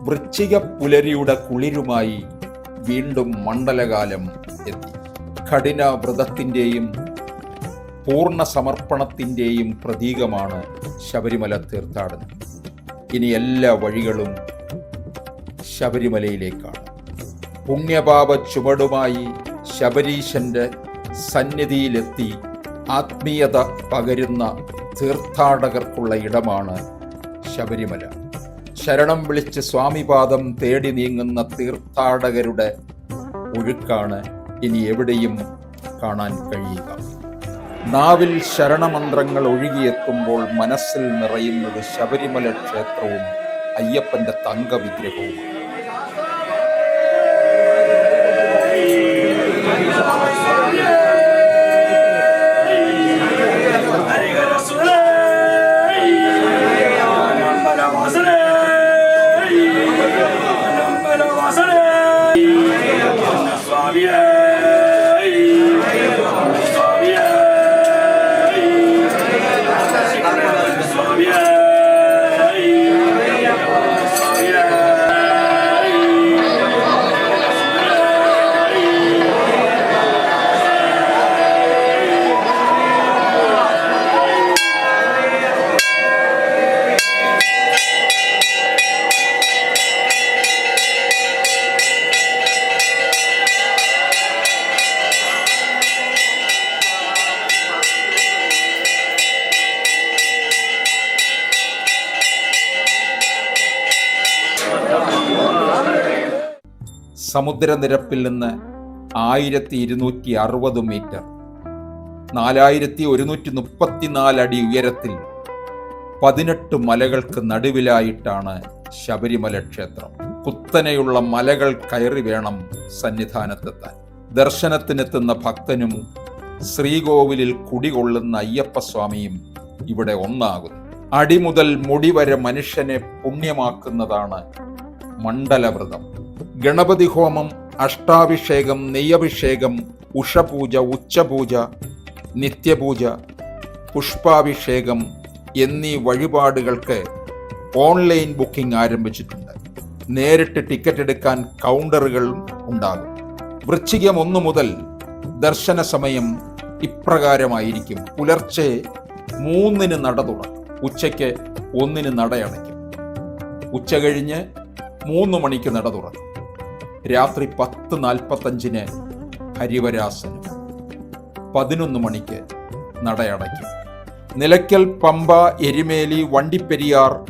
വൃശ്ചിക പുലരിയുടെ കുളിരുമായി വീണ്ടും മണ്ഡലകാലം എത്തി. കഠിന വ്രതത്തിന്റെയും പൂർണ സമർപ്പണത്തിന്റെയും പ്രതീകമാണ് ശബരിമല തീർത്ഥാടനം. ഇനി എല്ലാ വഴികളും ശബരിമലയിലേക്കാണ്. പുണ്യപാപ ചുവടുമായി ശബരീശന്റെ സന്നിധിയിലെത്തി ആത്മീയത പകരുന്ന തീർത്ഥാടകർക്കുള്ള ഇടമാണ് ശബരിമല. ശരണം വിളിച്ച് സ്വാമിപാദം തേടി നീങ്ങുന്ന തീർത്ഥാടകരുടെ ഒഴുക്കാണ് ഇനി എവിടെയും കാണാൻ കഴിയുക. നാവിൽ ശരണമന്ത്രങ്ങൾ ഒഴുകിയെത്തുമ്പോൾ മനസ്സിൽ നിറയുന്നത് ശബരിമല ക്ഷേത്രവും അയ്യപ്പന്റെ തങ്കവിഗ്രഹവുമാണ്. സമുദ്രനിരപ്പിൽ നിന്ന് ആയിരത്തി ഇരുന്നൂറ്റി അറുപത് മീറ്റർ നാലായിരത്തി ഒരുന്നൂറ്റി മുപ്പത്തിനാല് അടി ഉയരത്തിൽ പതിനെട്ട് മലകൾക്ക് നടുവിലായിട്ടാണ് ശബരിമല ക്ഷേത്രം. കുത്തനെയുള്ള മലകൾ കയറി വേണം സന്നിധാനത്തെത്താൻ. ദർശനത്തിനെത്തുന്ന ഭക്തനും ശ്രീകോവിലിൽ കുടികൊള്ളുന്ന അയ്യപ്പസ്വാമിയും ഇവിടെ ഒന്നാകുന്നു. അടിമുതൽ മുടി വരെ മനുഷ്യനെ പുണ്യമാക്കുന്നതാണ് മണ്ഡലവ്രതം. ഗണപതി ഹോമം അഷ്ടാഭിഷേകം നെയ്യഭിഷേകം ഉഷപൂജ ഉച്ചപൂജ നിത്യപൂജ പുഷ്പാഭിഷേകം എന്നീ വഴിപാടുകൾക്ക് ഓൺലൈൻ ബുക്കിംഗ് ആരംഭിച്ചിട്ടുണ്ട്. നേരിട്ട് ടിക്കറ്റ് എടുക്കാൻ കൗണ്ടറുകൾ ഉണ്ടാകും. വൃശ്ചികം ഒന്ന് മുതൽ ദർശന സമയം ഇപ്രകാരമായിരിക്കും. പുലർച്ചെ മൂന്നിന് നട തുറക്കും ഉച്ചയ്ക്ക് ഒന്നിന് നടയടയ്ക്കും ഉച്ച കഴിഞ്ഞ് മൂന്ന് മണിക്ക് നട തുറക്കും രാത്രി പത്ത് നാൽപ്പത്തഞ്ചിന് ഹരിവരാസനം. പതിനൊന്ന് മണിക്ക് നടയടയ്ക്കും. നിലയ്ക്കൽ പമ്പ എരിമേലി വണ്ടിപ്പെരിയാർ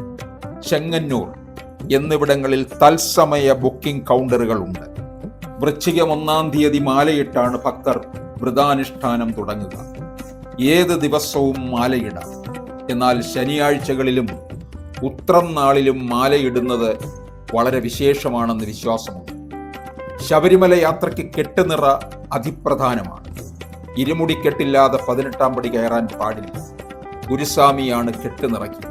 ചെങ്ങന്നൂർ എന്നിവിടങ്ങളിൽ തത്സമയ ബുക്കിംഗ് കൗണ്ടറുകളുണ്ട്. വൃശ്ചികം ഒന്നാം തീയതി മാലയിട്ടാണ് ഭക്തർ വ്രതാനുഷ്ഠാനം തുടങ്ങുക. ഏത് ദിവസവും മാലയിടാം. എന്നാൽ ശനിയാഴ്ചകളിലും ഉത്രം നാളിലും മാലയിടുന്നത് വളരെ വിശേഷമാണെന്ന് വിശ്വാസമുണ്ട്. ശബരിമല യാത്രയ്ക്ക് കെട്ടുനിറ അതിപ്രധാനമാണ്. ഇരുമുടിക്കെട്ടില്ലാതെ പതിനെട്ടാം പടി കയറാൻ പാടില്ല. ഗുരുസ്വാമിയാണ് കെട്ടുനിറയ്ക്കുക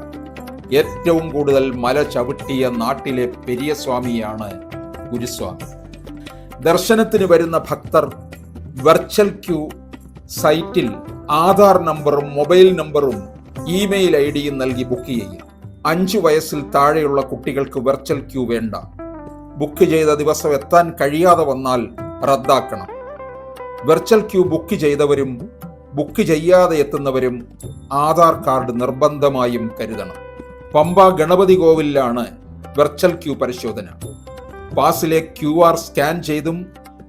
ഏറ്റവും കൂടുതൽ മല ചവിട്ടിയ നാട്ടിലെ പെരിയ സ്വാമിയാണ് ഗുരുസ്വാമി. ദർശനത്തിന് വരുന്ന ഭക്തർ വെർച്വൽ ക്യൂ സൈറ്റിൽ ആധാർ നമ്പറും മൊബൈൽ നമ്പറും ഇമെയിൽ ഐ ഡിയും നൽകി ബുക്ക് ചെയ്യുക. അഞ്ചു വയസ്സിൽ താഴെയുള്ള കുട്ടികൾക്ക് വെർച്വൽ ക്യൂ വേണ്ട. ബുക്ക് ചെയ്ത ദിവസം എത്താൻ കഴിയാതെ വന്നാൽ റദ്ദാക്കണം. വെർച്വൽ ക്യൂ ബുക്ക് ചെയ്തവരും ബുക്ക് ചെയ്യാതെ എത്തുന്നവരും ആധാർ കാർഡ് നിർബന്ധമായും കരുതണം. പമ്പ ഗണപതി കോവിലാണ് വെർച്വൽ ക്യൂ പരിശോധന. പാസിലെ ക്യു ആർ സ്കാൻ ചെയ്തും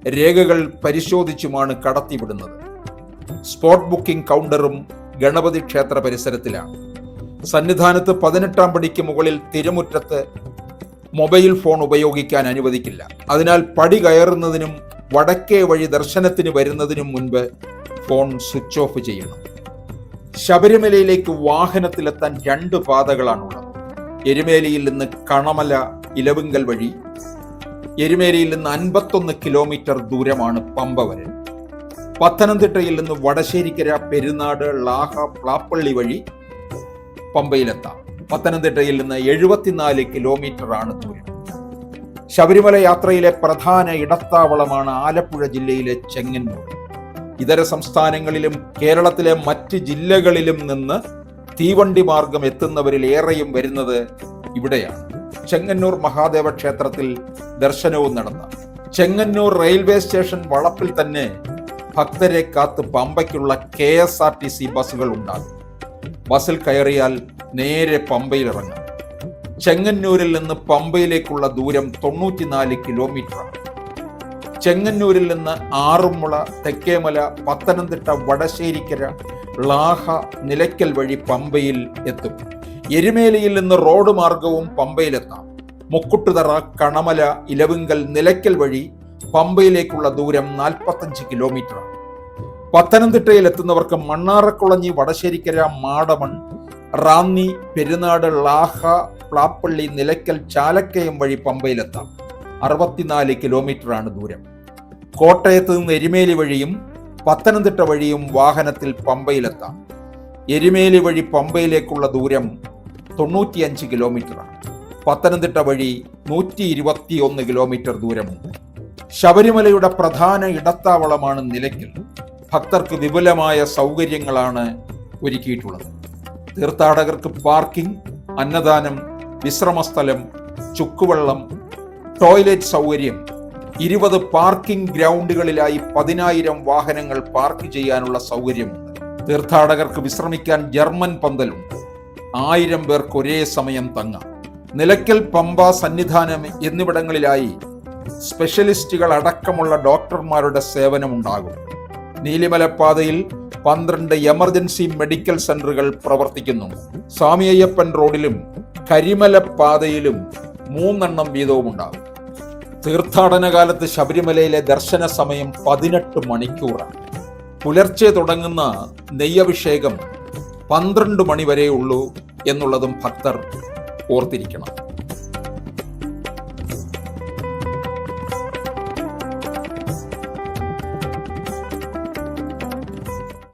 രേഖകൾ പരിശോധിച്ചുമാണ് കടത്തിവിടുന്നത്. സ്പോട്ട് ബുക്കിംഗ് കൗണ്ടറും ഗണപതി ക്ഷേത്ര പരിസരത്തിലാണ്. സന്നിധാനത്ത് പതിനെട്ടാം പടിക്ക് മുകളിൽ തിരുമുറ്റത്ത് മൊബൈൽ ഫോൺ ഉപയോഗിക്കാൻ അനുവദിക്കില്ല. അതിനാൽ പടി കയറുന്നതിനും വടക്കേ വഴി ദർശനത്തിന് വരുന്നതിനും മുൻപ് ഫോൺ സ്വിച്ച് ഓഫ് ചെയ്യണം. ശബരിമലയിലേക്ക് വാഹനത്തിലെത്താൻ രണ്ട് പാതകളാണുള്ളത്. എരുമേലിയിൽ നിന്ന് കണമല ഇലവുങ്കൽ വഴി. എരുമേലിയിൽ നിന്ന് അൻപത്തൊന്ന് കിലോമീറ്റർ ദൂരമാണ് പമ്പ വരെ പത്തനംതിട്ടയിൽ നിന്ന് വടശ്ശേരിക്കര പെരുന്നാട് ലാഹ പ്ലാപ്പള്ളി വഴി പമ്പയിലെത്താം. പത്തനംതിട്ടയിൽ നിന്ന് എഴുപത്തിനാല് കിലോമീറ്റർ ആണ് ദൂരം. ശബരിമല യാത്രയിലെ പ്രധാന ഇടത്താവളമാണ് ആലപ്പുഴ ജില്ലയിലെ ചെങ്ങന്നൂർ. ഇതര സംസ്ഥാനങ്ങളിലും കേരളത്തിലെ മറ്റ് ജില്ലകളിലും നിന്ന് തീവണ്ടി മാർഗം എത്തുന്നവരിൽ ഏറെയും വരുന്നത് ഇവിടെയാണ്. ചെങ്ങന്നൂർ മഹാദേവ ക്ഷേത്രത്തിൽ ദർശനവും നടന്ന. ചെങ്ങന്നൂർ റെയിൽവേ സ്റ്റേഷൻ വളപ്പിൽ തന്നെ ഭക്തരെ കാത്ത് പമ്പയ്ക്കുള്ള K S R T C ബസ്സുകൾ ഉണ്ടാകും. ബസ്സിൽ കയറിയാൽ നേരെ പമ്പയിൽ ഇറങ്ങാം. ചെങ്ങന്നൂരിൽ നിന്ന് പമ്പയിലേക്കുള്ള ദൂരം തൊണ്ണൂറ്റിനാല് കിലോമീറ്ററാണ് ചെങ്ങന്നൂരിൽ നിന്ന് ആറുമുള തെക്കേമല പത്തനംതിട്ട വടശ്ശേരിക്കര ളാഹ നിലയ്ക്കൽ വഴി പമ്പയിൽ എത്തും. എരുമേലിയിൽ നിന്ന് റോഡ് മാർഗവും പമ്പയിലെത്താം. മുക്കുട്ടുതറ കണമല ഇലവുങ്കൽ നിലയ്ക്കൽ വഴി പമ്പയിലേക്കുള്ള ദൂരം നാൽപ്പത്തഞ്ച് കിലോമീറ്ററാണ് പത്തനംതിട്ടയിൽ എത്തുന്നവർക്ക് മണ്ണാറക്കുളഞ്ഞി വടശ്ശേരിക്കര മാടമൺ റാന്നി പെരുന്നാട് ലാഹ പ്ലാപ്പള്ളി നിലയ്ക്കൽ ചാലക്കയം വഴി പമ്പയിലെത്താം. അറുപത്തിനാല് കിലോമീറ്ററാണ് ദൂരം. കോട്ടയത്ത് നിന്ന് എരുമേലി വഴിയും പത്തനംതിട്ട വഴിയും വാഹനത്തിൽ പമ്പയിലെത്താം. എരുമേലി വഴി പമ്പയിലേക്കുള്ള ദൂരം തൊണ്ണൂറ്റിയഞ്ച് കിലോമീറ്ററാണ്. പത്തനംതിട്ട വഴി നൂറ്റി ഇരുപത്തിയൊന്ന് കിലോമീറ്റർ ദൂരമുണ്ട്. ശബരിമലയുടെ പ്രധാന ഇടത്താവളമാണ് നിലയ്ക്കൽ. ഭക്തർക്ക് വിപുലമായ സൗകര്യങ്ങളാണ് ഒരുക്കിയിട്ടുള്ളത്. തീർത്ഥാടകർക്ക് പാർക്കിംഗ് അന്നദാനം വിശ്രമസ്ഥലം ചുക്കുവെള്ളം ടോയ്ലറ്റ് സൗകര്യം ഇരുപത് പാർക്കിംഗ് ഗ്രൗണ്ടുകളിലായി പതിനായിരം വാഹനങ്ങൾ പാർക്ക് ചെയ്യാനുള്ള സൗകര്യമുണ്ട്. തീർത്ഥാടകർക്ക് വിശ്രമിക്കാൻ ജർമ്മൻ പന്തലുണ്ട് ആയിരം പേർക്ക് ഒരേ സമയം തങ്ങാം. നിലയ്ക്കൽ പമ്പ സന്നിധാനം എന്നിവിടങ്ങളിലായി സ്പെഷ്യലിസ്റ്റുകൾ അടക്കമുള്ള ഡോക്ടർമാരുടെ സേവനമുണ്ടാകും. നീലിമലപ്പാതയിൽ പന്ത്രണ്ട് എമർജൻസി മെഡിക്കൽ സെന്ററുകൾ പ്രവർത്തിക്കുന്നു. സ്വാമിയയ്യപ്പൻ റോഡിലും കരിമലപ്പാതയിലും മൂന്നെണ്ണം വീതവുമുണ്ടാകും. തീർത്ഥാടന കാലത്ത് ശബരിമലയിലെ ദർശന സമയം പതിനെട്ട് മണിക്കൂറാണ്. പുലർച്ചെ തുടങ്ങുന്ന നെയ്യഭിഷേകം പന്ത്രണ്ട് മണി വരെ ഉള്ളൂ എന്നുള്ളതും ഭക്തർ ഓർത്തിരിക്കണം.